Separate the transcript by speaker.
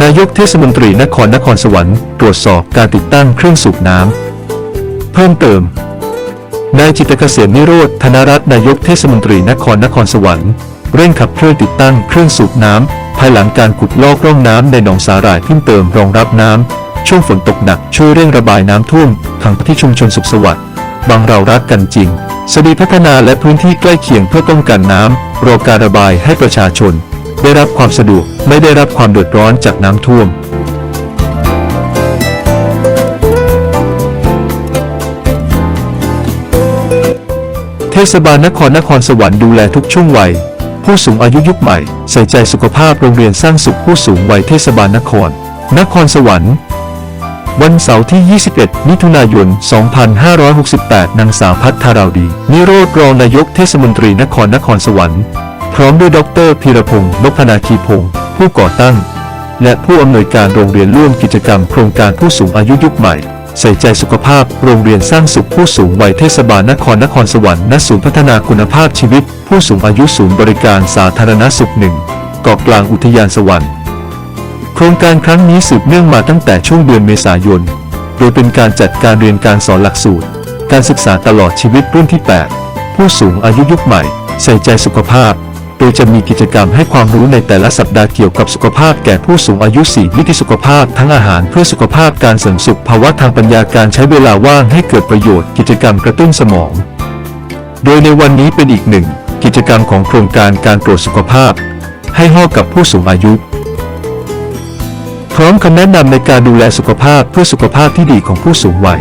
Speaker 1: นายกเทศมนตรีนครนครสวรรค์ตรวจสอบการติดตั้งเครื่องสูบน้ำเพิ่มเติม นายจิตรเกษมนิโรธธนรัตน์นายกเทศมนตรีนครนครสวรรค์เร่งขับเคลื่อนติดตั้งเครื่องสูบน้ำภายหลังการขุดลอกร่องน้ำในหนองสาหร่ายเพิ่มเติมรองรับน้ำช่วงฝนตกหนักช่วยเร่งระบายน้ำท่วมขังที่ชุมชนสุขสวัสดิ์บางเรารักกันจริงสดีพัฒนาและพื้นที่ใกล้เคียงเพื่อป้องกันน้ำรอการระบายให้ประชาชน ได้รับความสะดวกไม่ได้รับความเดือดร้อนจากน้ำท่วม เทศบาลนครนครสวรรค์ดูแลทุกช่วงวัย ผู้สูงอายุยุคใหม่ ใส่ใจสุขภาพโรงเรียนสร้างสุขผู้สูงวัยเทศบาลนคร นครสวรรค์ วันเสาร์ที่ 21 มิถุนายน 2568 นางสาวพัฒราวดี นิโรธรองนายกเทศมนตรีนครนครสวรรค์ พร้อมด้วยดรพีรพงศ์นพนาคีพงศ์ผู้ก่อตั้ง และผู้อำนวยการโรงเรียนร่วมกิจกรรมโครงการผู้สูงอายุยุคใหม่ ใส่ใจสุขภาพโรงเรียนสร้างสุขผู้สูงวัยเทศบาลนครนครสวรรค์ณศูนย์พัฒนาคุณภาพชีวิต ผู้สูงอายุศูนย์บริการสาธารณสุขหนึ่งเกาะกลางอุทยานสวรรค์ โครงการครั้งนี้สืบเนื่องมาตั้งแต่ช่วงเดือนเมษายน โดยเป็นการจัดการเรียนการสอนหลักสูตร การศึกษาตลอดชีวิตรุ่นที่ 8 ผู้สูงอายุยุคใหม่ ใส่ใจสุขภาพ ดยจะมีกิจกรรมให้ความรู้ในแต่ละสัปดาห์เกี่ยวกับสุขภาพแก่ผู้สูงอายุ4วิธีสุขภาพทั้งอาหารเพื่อสุขภาพการเสริมสุขภาวะทางปัญญาการใช้เวลาว่างให้เกิดประโยชน์กิจกรรมกระตุ้นสมอง โดยในวันนี้เป็นอีกหนึ่ง กิจกรรมของโครงการการตรวจสุขภาพ ให้ห้อกับผู้สูงอายุพร้อมคำแนะนำในการดูแลสุขภาพเพื่อสุขภาพที่ดีของผู้สูงวัย